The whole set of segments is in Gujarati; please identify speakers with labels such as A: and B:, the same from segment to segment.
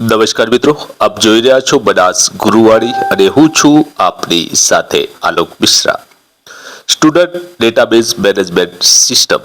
A: નમસ્કાર મિત્રો, આપ જોઈ રહ્યા છો બનાસ ગુરુવાણી અને હું છું આપની સાથે Alok Mishra. Student database management system.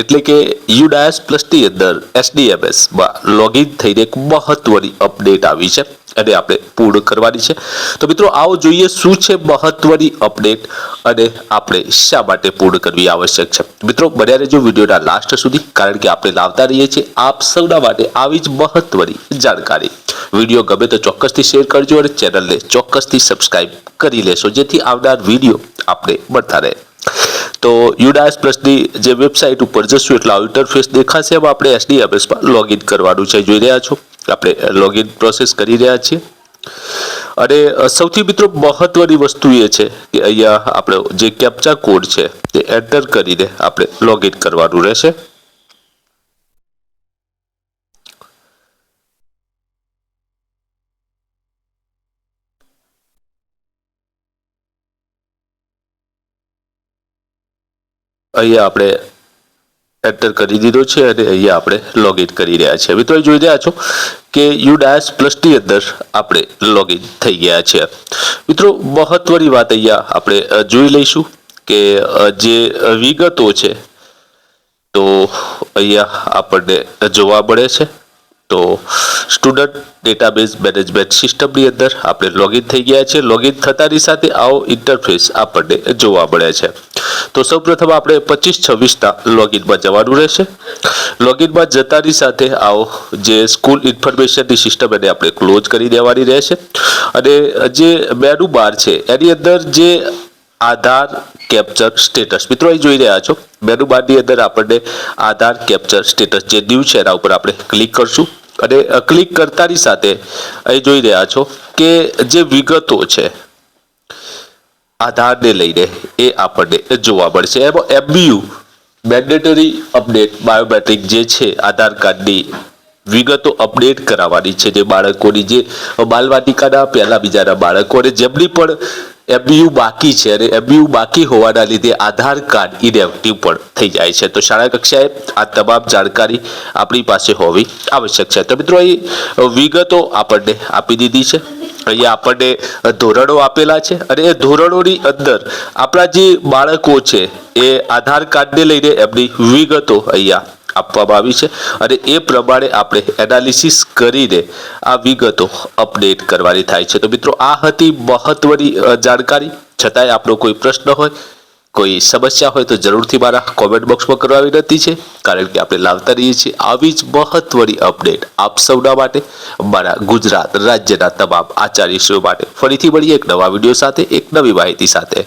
A: એટલે કે યુડાયસ પ્લસની અંદર એસડીએમએસમાં લોગિન થઈને એક મહત્વની અપડેટ આવી છે અને આપણે પૂર્ણ કરવાની છે. તો મિત્રો, આવો જોઈએ શું છે મહત્વની અપડેટ અને આપણે શા માટે પૂર્ણ કરવી આવશ્યક છે. મિત્રો, બન્યા રહેજો વિડીયોના લાસ્ટ સુધી, કારણ કે આપણે લાવતા રહીએ છીએ આપ સૌના માટે આવી જ મહત્વની જાણકારી. વીડિયો ગમે તો ચોક્કસથી શેર કરજો અને ચેનલને ચોક્કસથી સબસ્ક્રાઈબ કરી લેશો, જેથી આવનાર વીડિયો આપણે મળતા રહે. તો યુડાસ પ્લસની જે વેબસાઇટ ઉપર જશું એટલે આવું ઇન્ટરફેસ દેખાશે. એમાં આપણે એસડીએમએસમાં લોગિન કરવાનું છે. જોઈ રહ્યા છો? આપણે લોગિન પ્રોસેસ કરી રહ્યા છીએ. અને સૌથી મિત્રો મહત્વની વસ્તુ એ છે કે અહીંયા આપણે જે કેપ્ચા કોડ છે તે એન્ટર કરીને આપણે લોગિન કરવાનું રહેશે. અહીંયા આપણે એન્ટર કરી દીધો છે અને અહીંયા આપણે લોગિન કરી રહ્યા છીએ મિત્રો, જોઈ રહ્યા છો કે યુ ડાયસ પ્લસની અંદર આપણે લોગિન થઈ ગયા છે. મિત્રો, મહત્વની વાત અહીંયા આપણે જોઈ લઈશું કે જે વિગતો છે, તો અહીંયા આપણને જોવા મળે છે. તો સ્ટુડન્ટ ડેટાબેઝ મેનેજમેન્ટ સિસ્ટમની અંદર આપણે લોગિન થઈ ગયા છે. લોગિન થતાની સાથે આવો ઇન્ટરફેસ આપણને જોવા મળે છે. તો સૌપ્રથમ આપણે પચીસ છવ્વીસના લોગિનમાં જવાનું રહેશે. લોગિનમાં જતાની સાથે આવો જે સ્કૂલ ઇન્ફોર્મેશનની સિસ્ટમ એને આપણે ક્લોઝ કરી દેવાની રહેશે. અને જે મેનુ બાર છે, એની અંદર જે આધાર કેપ્ચર સ્ટેટસ, મિત્રો અહીં જોઈ રહ્યા છો? મેનુ બારની અંદર આપણને આધાર કેપ્ચર સ્ટેટસ જે ન્યૂ છે, એના ઉપર આપણે ક્લિક કરશું. અને ક્લિક કરતાની સાથે અહીં જોઈ રહ્યા છો કે જે વિગતો છે, આધારને લઈને એ આપણને જોવા મળશે. એમાં, એમબીયુ મેન્ડેટરી અપડેટ બાયોમેટ્રિક જે છે, આધાર કાર્ડની વિગતો અપડેટ કરાવવાની છે. જે બાળકોની જે બાલવાટિકાના પહેલા બીજાના બાળકો અને જેમની પણ એમબીયુ બાકી છે અને એમબીયુ બાકી હોવાના લીધે આધાર કાર્ડ ઇનએક્ટિવ પણ થઈ જાય છે. તો શાળા કક્ષાએ આ તમામ જાણકારી આપણી પાસે હોવી આવશ્યક છે. તો મિત્રો અહીં વિગતો આપણને આપી દીધી છે. અહીંયા આપણને ધોરણો આપેલા છે અને એ ધોરણોની અંદર આપણા જે બાળકો છે એ આધાર કાર્ડને લઈને એમની વિગતો અહીંયા આપવામાં આવી છે અને એ પ્રમાણે આપણે એનાલિસિસ કરીને આ વિગતો અપડેટ કરવાની થાય છે. તો મિત્રો, આ હતી મહત્વની જાણકારી. છતાંય આપણો કોઈ પ્રશ્ન હોય, કોઈ સમસ્યા હોય તો જરૂરથી મારા કોમેન્ટ બોક્સમાં કરવાની નથી છે. કારણ કે આપણે લાવતા રહીએ છીએ આવી જ મહત્વની અપડેટ આપ સૌના માટે, મારા ગુજરાત રાજ્યના તમામ આચાર્યશ્રીઓ માટે. ફરીથી મળીએ એક નવા વીડિયો સાથે, એક નવી માહિતી સાથે.